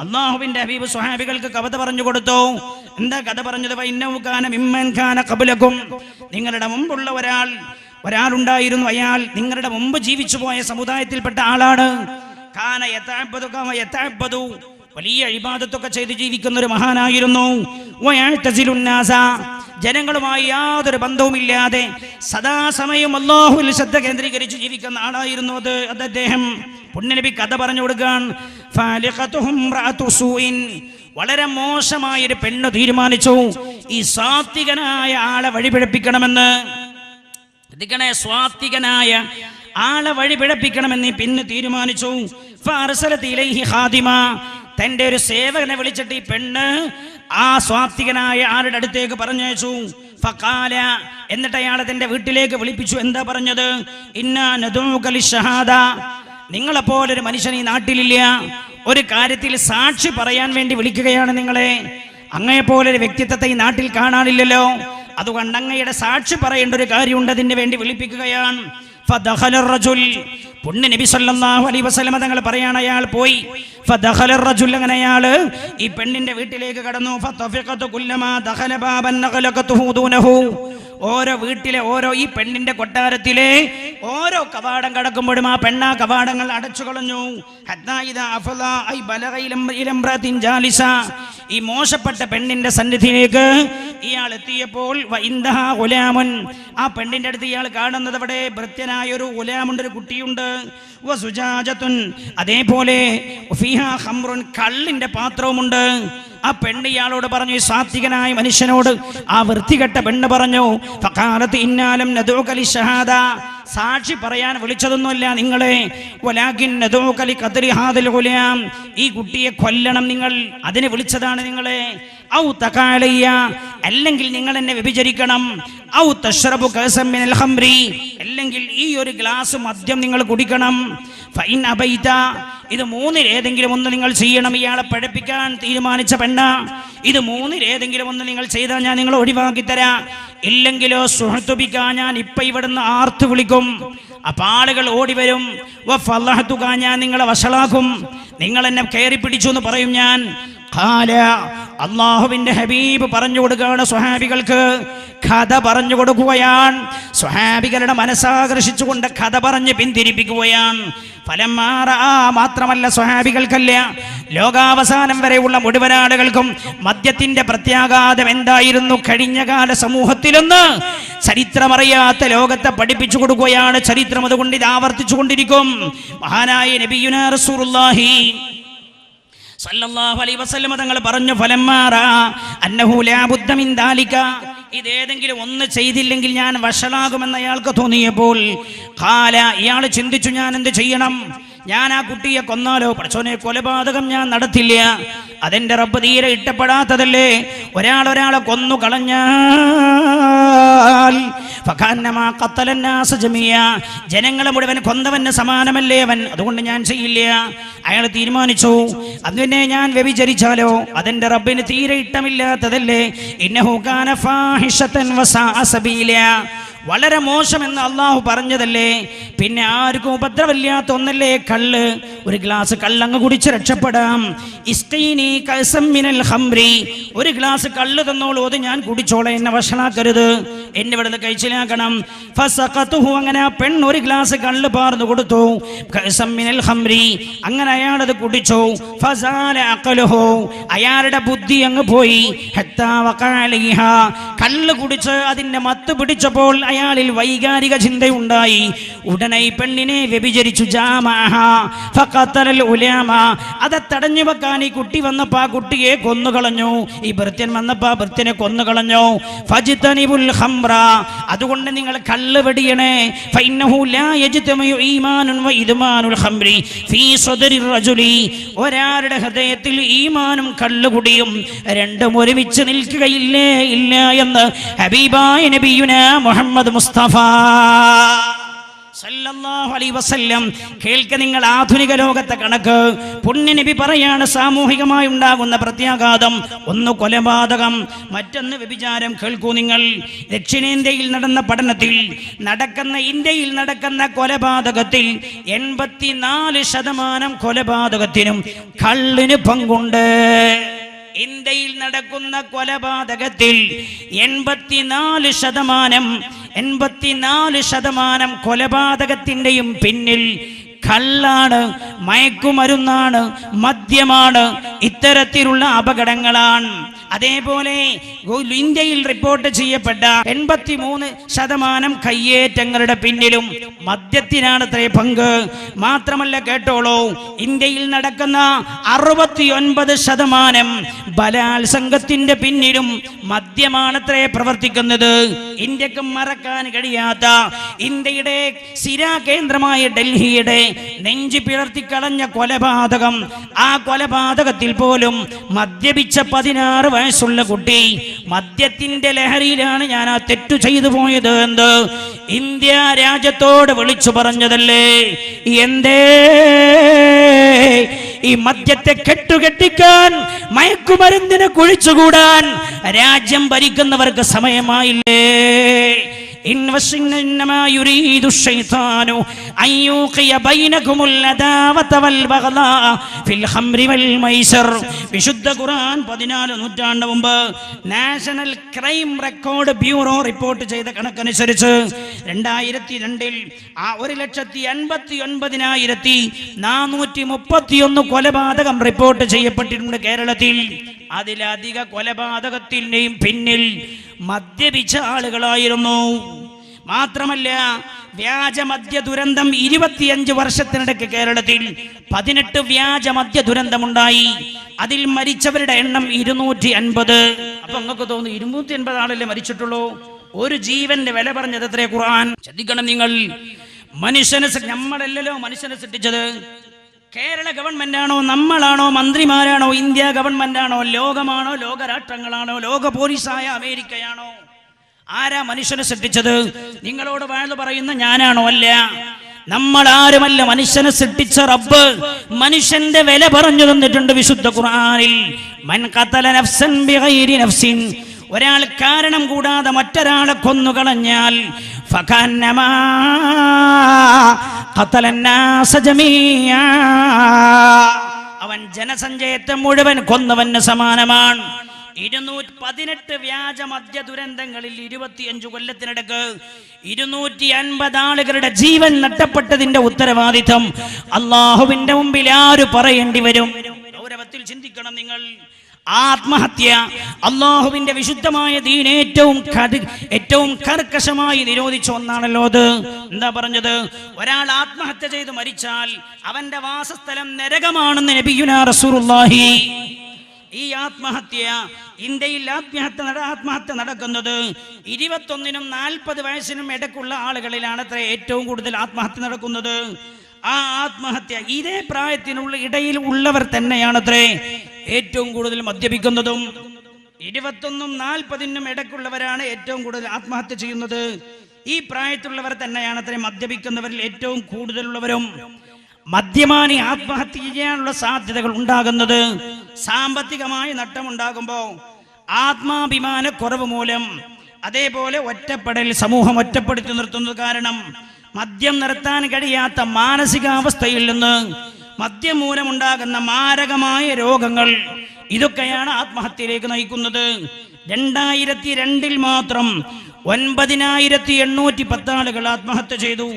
അള്ളാഹുവിന്റെ ഹബീബ് സുഹാബികൾക്ക് കവിത പറഞ്ഞു കൊടുത്തു. എന്താ കഥ പറഞ്ഞത്? ഖാന കബലക്കും നിങ്ങളുടെ മുമ്പുള്ള ഒരാൾ ഒരാളുണ്ടായിരുന്നു അയാൾ നിങ്ങളുടെ മുമ്പ് ജീവിച്ചു പോയ സമുദായത്തിൽപ്പെട്ട ആളാണ്. കാന വലിയ ഇബാദത്തൊക്കെ ചെയ്ത് ജീവിക്കുന്ന ഒരു മഹാനായിരുന്നു. ജനങ്ങളുമായി യാതൊരു ബന്ധവുമില്ലാതെ സദാസമയം അള്ളാഹുവിൽ ശ്രദ്ധ കേന്ദ്രീകരിച്ച് ജീവിക്കുന്ന ആളായിരുന്നു അത് അദ്ദേഹം. പുണ്യനബി കഥ പറഞ്ഞു കൊടുക്കാൻ. വളരെ മോശമായ ഒരു പെണ്ണ് തീരുമാനിച്ചു. ഈ സാത്വികനായ ആളെ വഴിപിഴപ്പിക്കണമെന്ന്. ശ്രദ്ധിക്കണേ സ്വാത്വികനായ ആളെ വഴിപിഴപ്പിക്കണമെന്ന് പിന്നെ തീരുമാനിച്ചു. തന്റെ ഒരു സേവകനെ വിളിച്ചിട്ട് ഈ പെണ്ണ് ആ സ്വാത്വികനായ ആളുടെ അടുത്തേക്ക് പറഞ്ഞയച്ചു. ഫഖാല എന്നിട്ട് അയാളെ തന്റെ വീട്ടിലേക്ക് വിളിപ്പിച്ചു. എന്താ പറഞ്ഞത്? ഇന്നാ നദൂക ലിശ്ശഹാദ. നിങ്ങളെപ്പോലൊരു മനുഷ്യൻ ഈ നാട്ടിലില്ല. ഒരു കാര്യത്തിൽ സാക്ഷി പറയാൻ വേണ്ടി വിളിക്കുകയാണ് നിങ്ങളെ. അങ്ങയെ ഒരു വ്യക്തിത്വത്തെ ഈ നാട്ടിൽ കാണാനില്ലല്ലോ. അതുകൊണ്ട് അങ്ങയുടെ സാക്ഷി പറയേണ്ട ഒരു കാര്യമുണ്ട് അതിന് വേണ്ടി വിളിപ്പിക്കുകയാണ്. പുണ്യ നബി സല്ലല്ലാഹു അലൈഹി വസല്ലമ തങ്ങൾ പറയാണ് അയാൾ പോയി. ഫദഖല റജുൽ അങ്ങനെ അയാൾ ഈ പെണ്ണിന്റെ വീട്ടിലേക്ക് കടന്നു. കുല്ലമാ ഓരോ വീട്ടിലെ ഓരോ ഈ പെണ്ണിന്റെ കൊട്ടാരത്തിലെ ഓരോ കവാടം കടക്കുമ്പോഴും ആ പെണ്ണാ കവാടങ്ങൾ അടച്ചു കളഞ്ഞു. ഈ മോശപ്പെട്ട പെണ്ണിന്റെ സന്നിധിയിലേക്ക് ഇയാൾ എത്തിയപ്പോൾ വ ആ പെണ്ണിന്റെ അടുത്ത് ഇയാൾ കാണുന്നത് അവിടെ ഭൃത്യനായ ഒരു ഗുലാമുണ്ട് ഒരു കുട്ടിയുണ്ട്. അതേപോലെ. കള്ളിന്റെ പാത്രവുമുണ്ട് ആ പെണ്ണ് ഇയാളോട് പറഞ്ഞു ഈ സാത്വികനായ മനുഷ്യനോട് ആ വൃത്തികെട്ട പെണ്ണ് പറഞ്ഞു ഇന്നാലും ഇന്നാലം നദൂക ഷഹാദ. സാക്ഷി പറയാൻ വിളിച്ചതൊന്നുമല്ല നിങ്ങളെ. ഈ കുട്ടിയെ കൊല്ലണം നിങ്ങൾ അതിന് വിളിച്ചതാണ് നിങ്ങളെ ഔ തകാലയ്യ അല്ലെങ്കിൽ നിങ്ങൾ എന്നെ വ്യഭിചരിക്കണം ഔ തഷ്റബു മിനൽ ഖംരി. അല്ലെങ്കിൽ ഈ ഒരു ഗ്ലാസ് മദ്യം നിങ്ങൾ കുടിക്കണം ഫൈൻ അബൈത. ഇത് മൂന്നിൽ ഏതെങ്കിലും ഒന്ന് നിങ്ങൾ ചെയ്യണം ഇയാളെ പഴപ്പിക്കാൻ തീരുമാനിച്ച പെണ്ണ. ഇത് മൂന്നിൽ ഏതെങ്കിലും ഒന്ന് നിങ്ങൾ ചെയ്താൽ ഞാൻ നിങ്ങൾ ഒഴിവാക്കി തരാം. ഇല്ലെങ്കിലോ സുഹൃത്തുപിക്കാൻ ഞാൻ ഇപ്പൊ ഇവിടുന്ന് ആർത്തു വിളിക്കും. അപ്പൊ ആളുകൾ ഓടി വരും. ഞാൻ നിങ്ങളെ വഷളാക്കും. നിങ്ങൾ എന്നെ കയറി പിടിച്ചു എന്ന് പറയും ഞാൻ. അള്ളാഹുവിന്റെ ഹബീബ് പറഞ്ഞു കൊടുക്കുകയാണ് സ്വഹാബികൾക്ക്. കഥ പറഞ്ഞു കൊടുക്കുകയാണ്. സ്വഹാബികളുടെ മനസ്സാകർഷിച്ചുകൊണ്ട് കഥ പറഞ്ഞ് പിന്തിരിപ്പിക്കുകയാണ്. ഫലം മാറാ മാത്രമല്ല സ്വഹാബികൾക്കല്ല ലോകാവസാനം വരെയുള്ള മുഴുവൻ ആളുകൾക്കും മദ്യത്തിന്റെ പ്രത്യാഘാതം എന്തായിരുന്നു? കഴിഞ്ഞകാല സമൂഹത്തിലൊന്ന് ചരിത്രമറിയാത്ത ലോകത്തെ പഠിപ്പിച്ചു കൊടുക്കുകയാണ്. ചരിത്രം അതുകൊണ്ട് ഇത് ആവർത്തിച്ചു കൊണ്ടിരിക്കും. മഹാനായ നബിയുന റസൂലുള്ളാഹി സല്ലല്ലാഹു അലൈഹി തങ്ങൾ പറഞ്ഞു ഫലമ്മാറ അന്നഹു മിൻ ദാലിക. ഇതേതെങ്കിലും ഒന്ന് ചെയ്തില്ലെങ്കിൽ ഞാൻ വഷളാകുമെന്ന് അയാൾക്ക് തോന്നിയപ്പോൾ കാല ഇയാൾ ചിന്തിച്ചു ഞാൻ എന്ത് ചെയ്യണം? ഞാൻ ആ കുട്ടിയെ കൊന്നാലോ? പഠിച്ചോനെ കൊലപാതകം ഞാൻ നടത്തില്ല. അതെന്റെ റബ്ബ് തീരെ ഇഷ്ടപ്പെടാത്തതല്ലേ? ഒരാൾ ഒരാളെ കൊന്നു ജമിയ. ജനങ്ങളെ മുഴുവൻ കൊന്തവന് സമാനമല്ലേ അവൻ? അതുകൊണ്ട് ഞാൻ ചെയ്യില്ല. അയാൾ തീരുമാനിച്ചു. അതിനെ ഞാൻ വ്യഭിചരിച്ചാലോ? അതെന്റെ റബ്ബിന് തീരെ ഇഷ്ടമില്ലാത്തതല്ലേ? ഇന്നഹു വളരെ മോശമെന്ന് അള്ളാഹു പറഞ്ഞതല്ലേ പിന്നെ ആർക്കും ഉപദ്രവമില്ലാത്ത ഒന്നല്ലേ കള്ള് ഒരു ഗ്ലാസ് കള്ളങ്ങ് കുടിച്ച് രക്ഷപ്പെടാം ഇസ്തീനി ഖംറി. ഒരു ഗ്ലാസ് കള്ള് തന്നോളൂ അത് ഞാൻ കുടിച്ചോളെ എന്നെ വഷളാക്കരുത് എന്നെ ഇവിടുന്ന് കഴിച്ചിലാക്കണം ഫസഖത്തുഹു അങ്ങനെ ആ പെണ്ണ് ഒരു ഗ്ലാസ് കള്ള് പാർന്നു കൊടുത്തു കഅസം മിനൽ ഖംറി. അങ്ങനെ അയാളത് കുടിച്ചു ഫസാല. അയാളുടെ ബുദ്ധി അങ്ങ് പോയി ഹത്താ. കള്ള് കുടിച്ച് അതിന്റെ മത്ത് പിടിച്ചപ്പോൾ അയാളിൽ വൈകാരിക ചിന്തയുണ്ടായി ഉടനെ പെണ്ണിനെ വ്യഭിചരിച്ചു. അത് തടഞ്ഞു വെക്കാൻ ഈ കുട്ടി വന്നപ്പോ ആ കുട്ടിയെ കൊന്നുകളഞ്ഞു ഈ ഭൃത്യൻ വന്നപ്പോ ആ ഭൃത്യനെ കൊന്നുകളഞ്ഞു ഫജിതനിബുൽ ഖംറ. അതുകൊണ്ട് നിങ്ങൾ കള്ള് വെടിയണേ. ഒരാളുടെ ഹൃദയത്തിൽ ഈമാനും കള്ളുകുടിയും രണ്ടും ഒരുമിച്ച് നിൽക്കുകയില്ലേ ഇല്ല എന്ന് ഹബീബായ നബിയുന മുഹമ്മദ് മുസ്തഫ. അലൈഹി വസല്ലം കേൾക്ക നിങ്ങൾ ആധുനിക ലോകത്തെ കണക്ക്. പുണ്യനബി പറയാണ് സാമൂഹികമായി ഉണ്ടാകുന്ന പ്രത്യാഘാതം ഒന്ന് കൊലപാതകം മറ്റൊന്ന് വ്യഭിചാരം. കേൾക്കൂ നിങ്ങൾ ദക്ഷിണേന്ത്യയിൽ നടന്ന പഠനത്തിൽ നടക്കുന്ന ഇന്ത്യയിൽ നടക്കുന്ന കൊലപാതകത്തിൽ എൺപത്തിനാല് ശതമാനം കൊലപാതകത്തിനും കള്ളിന് പങ്കുണ്ട്. ഇന്ത്യയിൽ നടക്കുന്ന കൊലപാതകത്തിൽ എൺപത്തിനാല് ശതമാനം എൺപത്തിനാല് ശതമാനം കൊലപാതകത്തിന്റെയും പിന്നിൽ കള്ളാണ് മയക്കുമരുന്നാണ് മദ്യമാണ് ഇത്തരത്തിലുള്ള അപകടങ്ങളാണ്. അതേപോലെ ഇന്ത്യയിൽ റിപ്പോർട്ട് ചെയ്യപ്പെട്ട എൺപത്തി മൂന്ന് ശതമാനം കയ്യേറ്റങ്ങളുടെ പിന്നിലും മദ്യത്തിനാണത്രേ പങ്ക്. മാത്രമല്ല കേട്ടോളൂ ഇന്ത്യയിൽ നടക്കുന്ന അറുപത്തിയൊൻപത് ശതമാനം ബലാത്സംഗത്തിന്റെ പിന്നിലും മദ്യമാണത്രേ പ്രവർത്തിക്കുന്നത്. ഇന്ത്യയ്ക്ക് മറക്കാൻ കഴിയാത്ത ഇന്ത്യയുടെ സിരാ കേന്ദ്രമായ ഡൽഹിയുടെ നെഞ്ചു പിളർത്തിക്കളഞ്ഞ കൊലപാതകം. ആ കൊലപാതകത്തിൽ പോലും മദ്യപിച്ച പതിനാറ് വയസ്സുള്ള കുട്ടി മദ്യത്തിന്റെ ലഹരിയിലാണ് ഞാൻ ആ തെറ്റു ചെയ്തു പോയത് എന്ത് ഇന്ത്യ രാജ്യത്തോട് വിളിച്ചു പറഞ്ഞതല്ലേ? എന്തേ? ഈ മദ്യത്തെ കെട്ടുകെട്ടിക്കാൻ മയക്കുമരുന്നിനെ കുഴിച്ചുകൂടാൻ രാജ്യം ഭരിക്കുന്നവർക്ക് സമയമായില്ലേ? വിശുദ്ധ ഖുർആൻ പതിനാല് നൂറ്റാണ്ട് മുമ്പ് national crime record bureau report ചെയ്ത കണക്കനുസരിച്ച് രണ്ടായിരത്തി രണ്ടിൽ ആ ഒരു ലക്ഷത്തി അൻപത്തി ഒൻപതിനായിരത്തി നാനൂറ്റി കൊലപാതകം റിപ്പോർട്ട് ചെയ്യപ്പെട്ടിട്ടുണ്ട് കേരളത്തിൽ. അതിലധിക കൊലപാതകത്തിന്റെയും പിന്നിൽ മദ്യപിച്ച ആളുകളായിരുന്നു. മാത്രമല്ല വ്യാജ മദ്യ ദുരന്തം ഇരുപത്തിയഞ്ച് വർഷത്തിനിടയ്ക്ക് കേരളത്തിൽ പതിനെട്ട് വ്യാജ മദ്യ ദുരന്തമുണ്ടായി. അതിൽ മരിച്ചവരുടെ എണ്ണം ഇരുന്നൂറ്റി അൻപത് അപ്പൊ നിങ്ങൾക്ക് തോന്നുന്നു ഇരുന്നൂറ്റി അൻപത് ആളല്ലേ മരിച്ചിട്ടുള്ളൂ? ഒരു ജീവന്റെ വില പറഞ്ഞത് എത്രേ ഖുർആൻ? ശ്രദ്ധിക്കണം നിങ്ങൾ. മനുഷ്യനെ നമ്മളല്ലല്ലോ മനുഷ്യനെ സൃഷ്ടിച്ചത്. കേരള ഗവൺമെന്റാണോ നമ്മളാണോ മന്ത്രിമാരാണോ ഇന്ത്യ ഗവൺമെന്റാണോ ലോകമാണോ ലോകരാഷ്ട്രങ്ങളാണോ ലോക പോലീസായ അമേരിക്കയാണോ? ആരാ മനുഷ്യനെ സൃഷ്ടിച്ചത്? നിങ്ങളോട് വാഴ്ന്നു പറയുന്ന ഞാനാണോ അല്ല? നമ്മൾ ആരുമല്ല മനുഷ്യനെ സൃഷ്ടിച്ച റബ്ബ്. മനുഷ്യന്റെ വില പറഞ്ഞു തന്നിട്ടുണ്ട് വിശുദ്ധ ഖുർആനിൽ. മൻ ഖതല നഫ്സൻ ബിഗൈരി നഫ്സിൻ. ഒരാൾ കാരണം കൂടാതെ മറ്റൊരാളെ കൊന്നുകളഞ്ഞാൽ ഫകന്നമാ ഖതല الناس ജമീആ. അവൻ ജനസഞ്ചയത്തെ മുഴുവൻ കൊന്നവന് സമാനമാണ് ഇരുന്നൂറ്റി പതിനെട്ട് വ്യാജ മദ്യ ദുരന്തങ്ങളിൽ ഇരുപത്തിയഞ്ചു കൊല്ലത്തിനിടക്ക് ഇരുന്നൂറ്റി അൻപത് ആളുകളുടെ ജീവൻ നഷ്ടപ്പെട്ടതിന്റെ ഉത്തരവാദിത്തം അള്ളാഹുവിന്റെ മുമ്പിൽ ആര് പറയേണ്ടി വരും ഗൗരവത്തിൽ ചിന്തിക്കണം നിങ്ങൾ ആത്മഹത്യ അള്ളാഹുവിന്റെ വിശുദ്ധമായ ദീൻ ഏറ്റവും ഏറ്റവും കർക്കശമായി നിരോധിച്ച ഒന്നാണല്ലോ അത്. എന്താ പറഞ്ഞത്? ഒരാൾ ആത്മഹത്യ ചെയ്ത് മരിച്ചാൽ അവന്റെ വാസസ്ഥലം നരകമാണെന്ന് നബിയുന റസൂലുള്ളാഹി. ഈ ആത്മഹത്യ ഇന്ത്യയിൽ ആത്മഹത്യ ആത്മഹത്യ നടക്കുന്നത് ഇരുപത്തൊന്നിനും നാൽപ്പത് വയസ്സിനും ഇടക്കുള്ള ആളുകളിലാണ് അത്ര ഏറ്റവും കൂടുതൽ ആത്മഹത്യ നടക്കുന്നത്. ആ ആത്മഹത്യ ഇതേ പ്രായത്തിനുള്ള ഇടയിൽ ഉള്ളവർ തന്നെയാണത്രേ ഏറ്റവും കൂടുതൽ മദ്യപിക്കുന്നതും. ഇരുപത്തൊന്നും നാൽപ്പതിനും ഇടക്കുള്ളവരാണ് ഏറ്റവും കൂടുതൽ ആത്മഹത്യ ചെയ്യുന്നത്. ഈ പ്രായത്തിലുള്ളവർ തന്നെയാണ് അത്രയും മദ്യപിക്കുന്നവരിൽ ഏറ്റവും കൂടുതലുള്ളവരും. മദ്യമാനി ആത്മഹത്യ ചെയ്യാനുള്ള സാധ്യതകൾ ഉണ്ടാകുന്നത്. സാമ്പത്തികമായി നഷ്ടമുണ്ടാകുമ്പോൾ ആത്മാഭിമാന കുറവ് മൂലം അതേപോലെ ഒറ്റപ്പെടൽ സമൂഹം ഒറ്റപ്പെടുത്തി നിർത്തുന്നത് കാരണം മദ്യം നിർത്താൻ കഴിയാത്ത മാനസികാവസ്ഥയിൽ നിന്ന് മദ്യം മൂലമുണ്ടാകുന്ന മാരകമായ രോഗങ്ങൾ ഇതൊക്കെയാണ് ആത്മഹത്യയിലേക്ക് നയിക്കുന്നത്. രണ്ടായിരത്തി രണ്ടിൽ മാത്രം ഒൻപതിനായിരത്തി എണ്ണൂറ്റി പത്താളുകൾ ആത്മഹത്യ ചെയ്തു.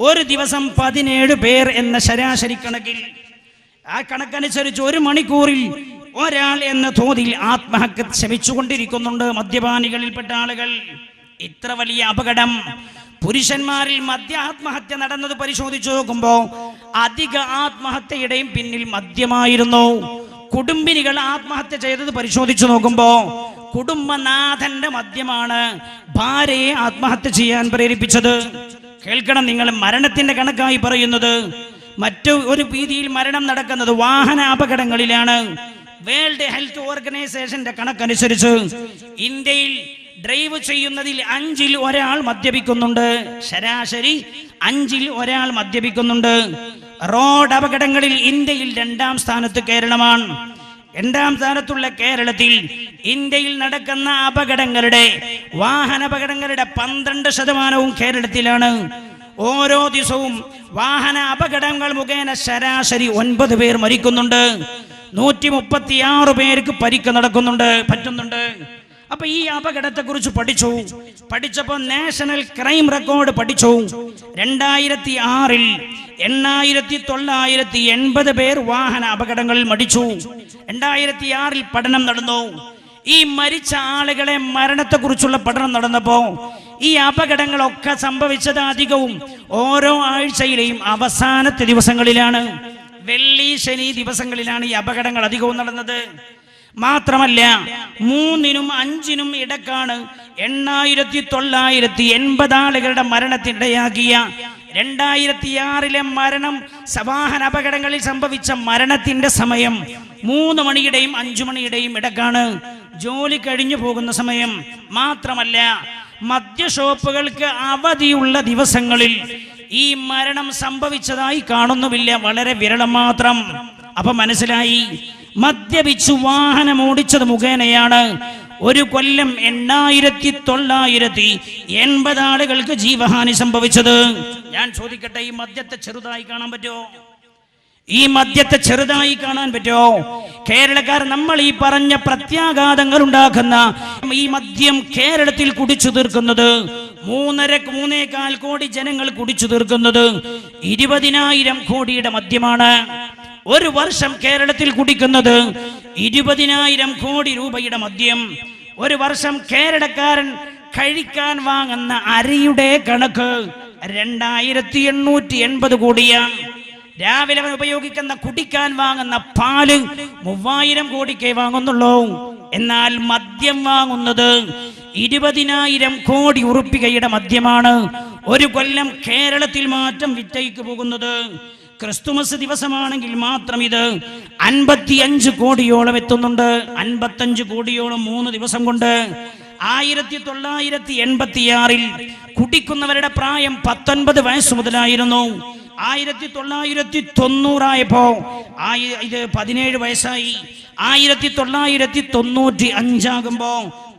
ഒരു ദിവസം പതിനേഴ് പേർ എന്ന ശരാശരി കണക്കിൽ. ആ കണക്കനുസരിച്ച് ഒരു മണിക്കൂറിൽ ഒരാൾ എന്ന തോതിൽ ആത്മഹത്യ ശമിച്ചുകൊണ്ടിരിക്കുന്നുണ്ട് മദ്യപാനികളിൽപ്പെട്ട ആളുകൾ. ഇത്ര വലിയ അപകടം പുരുഷന്മാരിൽ മദ്യ ആത്മഹത്യ നടന്നത് പരിശോധിച്ചു നോക്കുമ്പോ അധിക ആത്മഹത്യയുടെയും പിന്നിൽ മദ്യമായിരുന്നു. കുടുംബിനികൾ ആത്മഹത്യ ചെയ്തത് പരിശോധിച്ചു നോക്കുമ്പോ കുടുംബനാഥന്റെ മദ്യമാണ് ഭാര്യയെ ആത്മഹത്യ ചെയ്യാൻ പ്രേരിപ്പിച്ചത്. കേൾക്കണം നിങ്ങൾ മരണത്തിന്റെ കണക്കായി പറയുന്നത്. മറ്റു ഒരു രീതിയിൽ മരണം നടക്കുന്നത് വാഹന അപകടങ്ങളിലാണ് വേൾഡ് ഹെൽത്ത് ഓർഗനൈസേഷന്റെ കണക്കനുസരിച്ച് ഇന്ത്യയിൽ ഡ്രൈവ് ചെയ്യുന്നതിൽ അഞ്ചിൽ ഒരാൾ മദ്യപിക്കുന്നുണ്ട്. ശരാശരി അഞ്ചിൽ ഒരാൾ മദ്യപിക്കുന്നുണ്ട്. റോഡ് അപകടങ്ങളിൽ ഇന്ത്യയിൽ രണ്ടാം സ്ഥാനത്ത് കേരളമാണ്. രണ്ടാം സ്ഥാനത്തുള്ള കേരളത്തിൽ ഇന്ത്യയിൽ നടക്കുന്ന അപകടങ്ങളുടെ വാഹനാപകടങ്ങളുടെ പന്ത്രണ്ട് ശതമാനവും കേരളത്തിലാണ്. ഓരോ ദിവസവും വാഹന അപകടങ്ങൾ മുഖേന ശരാശരി ഒൻപത് പേർ മരിക്കുന്നുണ്ട്. നൂറ്റി മുപ്പത്തിയാറ് പേർക്ക് പരിക്ക് നടക്കുന്നുണ്ട്. പറ്റുന്നുണ്ട്. അപ്പൊ ഈ അപകടത്തെ കുറിച്ച് പഠിച്ചു. പഠിച്ചപ്പോൾ നാഷണൽ ക്രൈം റെക്കോർഡ് പഠിച്ചു. രണ്ടായിരത്തി ആറിൽ എണ്ണായിരത്തി തൊള്ളായിരത്തി എൺപത് പേർ വാഹന അപകടങ്ങളിൽ മടിച്ചു. രണ്ടായിരത്തി ആറിൽ പഠനം നടന്നു. ഈ മരിച്ച ആളുകളെ മരണത്തെക്കുറിച്ചുള്ള പഠനം നടന്നപ്പോ ഈ അപകടങ്ങളൊക്കെ സംഭവിച്ചത് അധികവും ഓരോ ആഴ്ചയിലെയും അവസാനത്തെ ദിവസങ്ങളിലാണ്. വെള്ളി ശനി ദിവസങ്ങളിലാണ് ഈ അപകടങ്ങൾ അധികവും നടന്നത്. മാത്രമല്ല മൂന്നിനും അഞ്ചിനും ഇടക്കാണ് എണ്ണായിരത്തി തൊള്ളായിരത്തി എൺപത് ആളുകളുടെ മരണത്തിനിടയാക്കിയ രണ്ടായിരത്തി ആറിലെ മരണം സവാഹന അപകടങ്ങളിൽ സംഭവിച്ച മരണത്തിന്റെ സമയം മൂന്ന് മണിയുടെയും അഞ്ചു മണിയുടെയും ഇടക്കാണ്. ജോലി കഴിഞ്ഞു പോകുന്ന സമയം മാത്രമല്ല മദ്യഷോപ്പുകൾക്ക് അവധിയുള്ള ദിവസങ്ങളിൽ ഈ മരണം സംഭവിച്ചതായി കാണുന്നുമില്ല. വളരെ വിരളം മാത്രം. അപ്പൊ മനസ്സിലായി? മദ്യപിച്ചു വാഹനം ഓടിച്ചത് മുഖേനയാണ്. ഒരു കൊല്ലം എണ്ണായിരത്തി തൊള്ളായിരത്തി എൺപത് ആളുകൾക്ക് ജീവഹാനി സംഭവിച്ചത്. ഞാൻ ചോദിക്കട്ടെ ഈ മദ്യത്തെ ചെറുതായി കാണാൻ പറ്റുമോ? ഈ മദ്യത്തെ ചെറുതായി കാണാൻ പറ്റുമോ? കേരളക്കാർ നമ്മൾ ഈ പറഞ്ഞ പ്രത്യാഘാതങ്ങൾ ഉണ്ടാക്കുന്ന ഈ മദ്യം കേരളത്തിൽ കുടിച്ചു തീർക്കുന്നത് മൂന്നര മൂന്നേകാൽ കോടി ജനങ്ങൾ കുടിച്ചു തീർക്കുന്നത് ഇരുപതിനായിരം കോടിയുടെ മദ്യമാണ്. ഒരു വർഷം കേരളത്തിൽ കുടിക്കുന്നത് ഇരുപതിനായിരം കോടി രൂപയുടെ മദ്യം. ഒരു വർഷം കേരളക്കാരൻ കഴിക്കാൻ വാങ്ങുന്ന അരിയുടെ കണക്ക് രണ്ടായിരത്തി എണ്ണൂറ്റി എൺപത് കോടിയാണ് രാവിലെ ഉപയോഗിക്കുന്ന കുടിക്കാൻ വാങ്ങുന്ന പാൽ മൂവായിരം കോടിക്കേ വാങ്ങുന്നുള്ളൂ. എന്നാൽ മദ്യം വാങ്ങുന്നത് ഇരുപതിനായിരം കോടി ഉറുപ്പികയുടെ മദ്യമാണ്. ഒരു കൊല്ലം കേരളത്തിൽ മാറ്റം വിറ്റയ്ക്ക് പോകുന്നത്. ക്രിസ്തുമസ് ദിവസമാണെങ്കിൽ മാത്രം ഇത് അൻപത്തിയഞ്ച് കോടിയോളം എത്തുന്നുണ്ട്. അൻപത്തഞ്ച് കോടിയോളം മൂന്ന് ദിവസം കൊണ്ട് ആയിരത്തി തൊള്ളായിരത്തി എൺപത്തിയാറിൽ കുടിക്കുന്നവരുടെ പ്രായം പത്തൊൻപത് വയസ്സ് മുതലായിരുന്നു. ആയിരത്തി തൊള്ളായിരത്തി തൊണ്ണൂറായപ്പോ ഇത് പതിനേഴ് വയസ്സായി. ആയിരത്തി തൊള്ളായിരത്തി തൊണ്ണൂറ്റി അഞ്ചാകുമ്പോ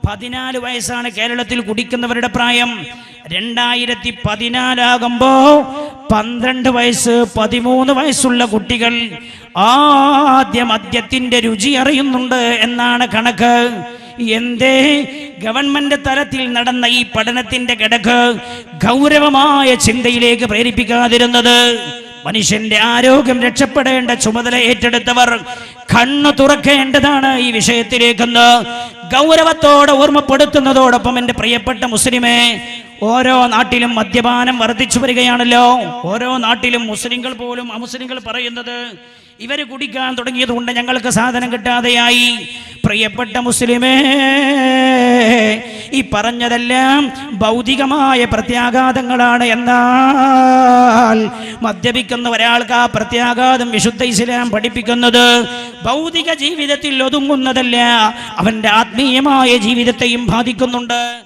പതിനാല് വയസ്സാണ് കേരളത്തിൽ കുടിക്കുന്നവരുടെ പ്രായം. രണ്ടായിരത്തി പതിനാലാകുമ്പോ പന്ത്രണ്ട് വയസ്സ് പതിമൂന്ന് വയസ്സുള്ള കുട്ടികൾ ആദ്യ മദ്യത്തിന്റെ രുചി അറിയുന്നുണ്ട് എന്നാണ് കണക്ക്. എന്തേ? ഗവൺമെന്റ് തലത്തിൽ നടന്ന ഈ പഠനത്തിന്റെ കിടക്ക് ഗൗരവമായ ചിന്തയിലേക്ക് പ്രേരിപ്പിക്കാതിരുന്നത്. മനുഷ്യന്റെ ആരോഗ്യം രക്ഷപ്പെടേണ്ട ചുമതല ഏറ്റെടുത്തവർ കണ്ണു തുറക്കേണ്ടതാണ് ഈ വിഷയത്തിലേക്കെന്ന്. ഗൗരവത്തോടെ ഓർമ്മപ്പെടുത്തുന്നതോടൊപ്പം എന്റെ പ്രിയപ്പെട്ട മുസ്ലിമേ ഓരോ നാട്ടിലും മദ്യപാനം വർദ്ധിച്ചു വരികയാണല്ലോ. ഓരോ നാട്ടിലും മുസ്ലിങ്ങൾ പോലും അമുസ്ലിങ്ങൾ പറയുന്നത് ഇവർ കുടിക്കാൻ തുടങ്ങിയത് കൊണ്ട് ഞങ്ങൾക്ക് സാധനം കിട്ടാതെയായി. പ്രിയപ്പെട്ട മുസ്ലിമേ ഈ പറഞ്ഞതെല്ലാം ഭൗതികമായ പ്രത്യാഘാതങ്ങളാണ് എന്നാൽ മദ്യപിക്കുന്ന ഒരാൾക്ക് ആ പ്രത്യാഘാതം വിശുദ്ധ ഇസ്ലാം പഠിപ്പിക്കുന്നത് ഭൗതിക ജീവിതത്തിൽ ഒതുങ്ങുന്നതല്ല. അവന്റെ ആത്മീയമായ ജീവിതത്തെയും ബാധിക്കുന്നുണ്ട്.